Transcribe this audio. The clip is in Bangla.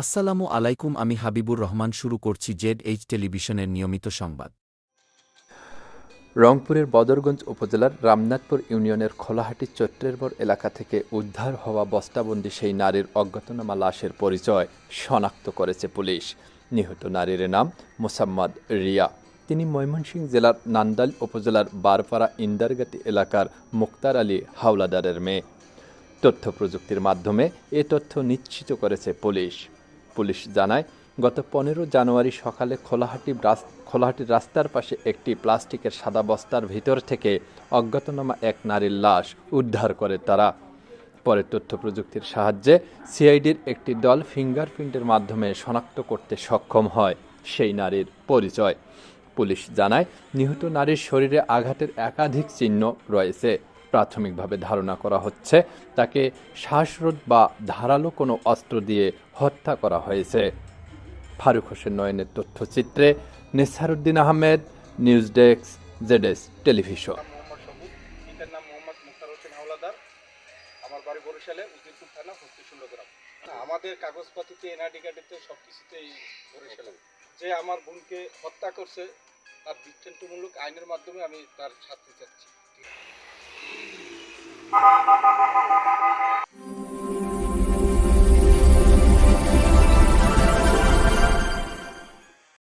আসসালামু আলাইকুম, আমি হাবিবুর রহমান শুরু করছি জেড এইচ টেলিভিশনের নিয়মিত সংবাদ। রংপুরের বদরগঞ্জ উপজেলার রামনাথপুর ইউনিয়নের খোলাহাটি চট্টেরবর এলাকা থেকে উদ্ধার হওয়া বস্তাবন্দি সেই নারীর অজ্ঞাতনামা লাশের পরিচয় শনাক্ত করেছে পুলিশ। নিহত নারীর নাম মোসাম্মদ রিয়া। তিনি ময়মনসিংহ জেলার নান্দাল উপজেলার বারপাড়া ইন্দারগাতি এলাকার মুক্তার আলী হাওলাদারের মেয়ে। তথ্য প্রযুক্তির মাধ্যমে এ তথ্য নিশ্চিত করেছে পুলিশ। পুলিশ জানায়, গত পনেরো জানুয়ারি সকালে খোলাহাটি খোলাহাটির রাস্তার পাশে একটি প্লাস্টিকের সাদা বস্তার ভিতর থেকে অজ্ঞাতনামা এক নারীর লাশ উদ্ধার করে তারা। পরে তথ্য প্রযুক্তির সাহায্যে সিআইডির একটি দল ফিঙ্গারপ্রিন্টের মাধ্যমে শনাক্ত করতে সক্ষম হয় সেই নারীর পরিচয়। পুলিশ জানায়, নিহত নারীর শরীরে আঘাতের একাধিক চিহ্ন রয়েছে। প্রাথমিকভাবে ধারণা করা হচ্ছে, তাকে শ্বাসরোধ বা ধারালো কোনো অস্ত্র দিয়ে হত্যা করা হয়েছে। ফারুক হোসেন নয়নের তথ্যচিত্রে Nesaruddin Ahmed, news desk, ZS television. আমাদের কাগজপাতিতে এনআইডি কার্ডেতে সব কিছুতেই বরিশালে। যে আমার বোনকে হত্যা করছে, তার দৃষ্টান্তমূলক আইনের মাধ্যমে আমি তার শাস্তি চাচ্ছি।